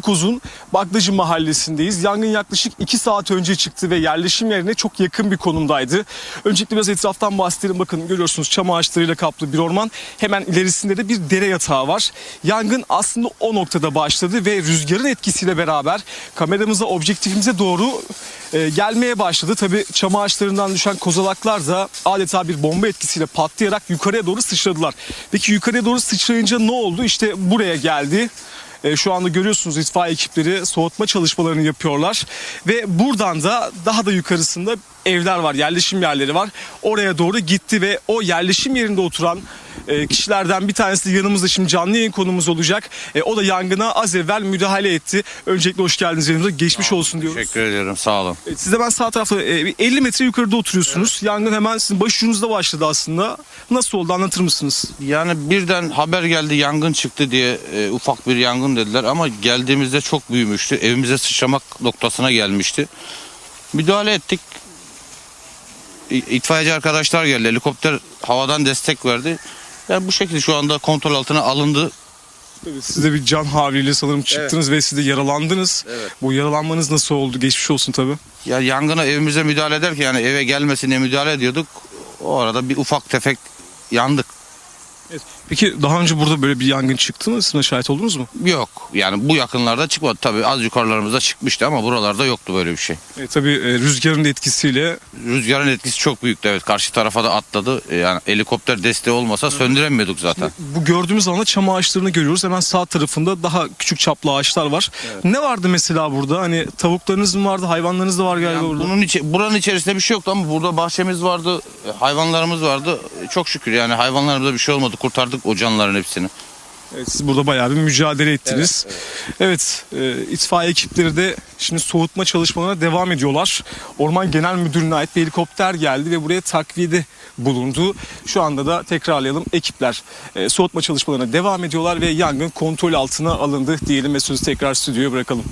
Kozun Baklacı mahallesindeyiz. Yangın yaklaşık 2 saat önce çıktı ve yerleşim yerine çok yakın bir konumdaydı. Öncelikle biraz etraftan bahsedelim. Bakın görüyorsunuz çam ağaçlarıyla kaplı bir orman. Hemen ilerisinde de bir dere yatağı var. Yangın aslında o noktada başladı ve rüzgarın etkisiyle beraber kameramıza, objektifimize doğru e, gelmeye başladı. Tabii çam ağaçlarından düşen kozalaklar da adeta bir bomba etkisiyle patlayarak yukarıya doğru sıçradılar. Peki yukarıya doğru sıçrayınca ne oldu? İşte buraya geldi. E, şu anda görüyorsunuz itfaiye ekipleri soğutma çalışmalarını yapıyorlar ve buradan da daha da yukarısında evler var, yerleşim yerleri var. Oraya doğru gitti ve o yerleşim yerinde oturan e, kişilerden bir tanesi de yanımızda şimdi canlı yayın konumuz olacak. E, o da yangına az evvel müdahale etti. Öncelikle hoş geldiniz yanımıza. Geçmiş olsun diyoruz. Teşekkür ediyorum sağ olun. E, Siz de ben sağ tarafta e, bir 50 metre yukarıda oturuyorsunuz. Yangın hemen sizin başucunuzda başladı aslında. Nasıl oldu anlatır mısınız? Yani birden haber geldi yangın çıktı diye e, ufak bir yangın dediler ama geldiğimizde çok büyümüştü. Evimize sıçramak noktasına gelmişti. Müdahale ettik. İ- İtfaiyeci arkadaşlar geldi. Helikopter havadan destek verdi. Yani bu şekilde şu anda kontrol altına alındı. Tabii siz de bir can havliyle sanırım çıktınız ve siz de yaralandınız. Evet. Bu yaralanmanız nasıl oldu? Geçmiş olsun tabii. Ya yangına evimize müdahale ederken yani eve gelmesine müdahale ediyorduk. O arada bir ufak tefek yandık. Peki daha önce burada böyle bir yangın çıktı mı? Siz şahit oldunuz mu? Yok yani bu yakınlarda çıkmadı. Tabii az yukarılarımızda çıkmıştı ama buralarda yoktu böyle bir şey. E, tabii e, rüzgarın da etkisiyle Rüzgarın etkisi çok büyüktü evet. Karşı tarafa da atladı. E, Yani helikopter desteği olmasa söndüremiyorduk zaten. bu gördüğümüz alanda çam ağaçlarını görüyoruz. Hemen sağ tarafında daha küçük çaplı ağaçlar var. Ne vardı mesela burada? Hani tavuklarınız mı vardı? Hayvanlarınız da var galiba Yani burada. bunun içi, buranın içerisinde bir şey yoktu ama burada bahçemiz vardı, e, hayvanlarımız vardı. E, Çok şükür yani hayvanlarımıza bir şey olmadı. Kurtardık o canlıların hepsini. Evet, siz burada bayağı bir mücadele ettiniz. Evet, e, itfaiye ekipleri de şimdi soğutma çalışmalarına devam ediyorlar. Orman Genel Müdürlüğü'ne ait bir helikopter geldi ve buraya takviyede bulundu. Şu anda da tekrarlayalım ekipler e, soğutma çalışmalarına devam ediyorlar ve yangın kontrol altına alındı diyelim ve sözü tekrar stüdyoya bırakalım.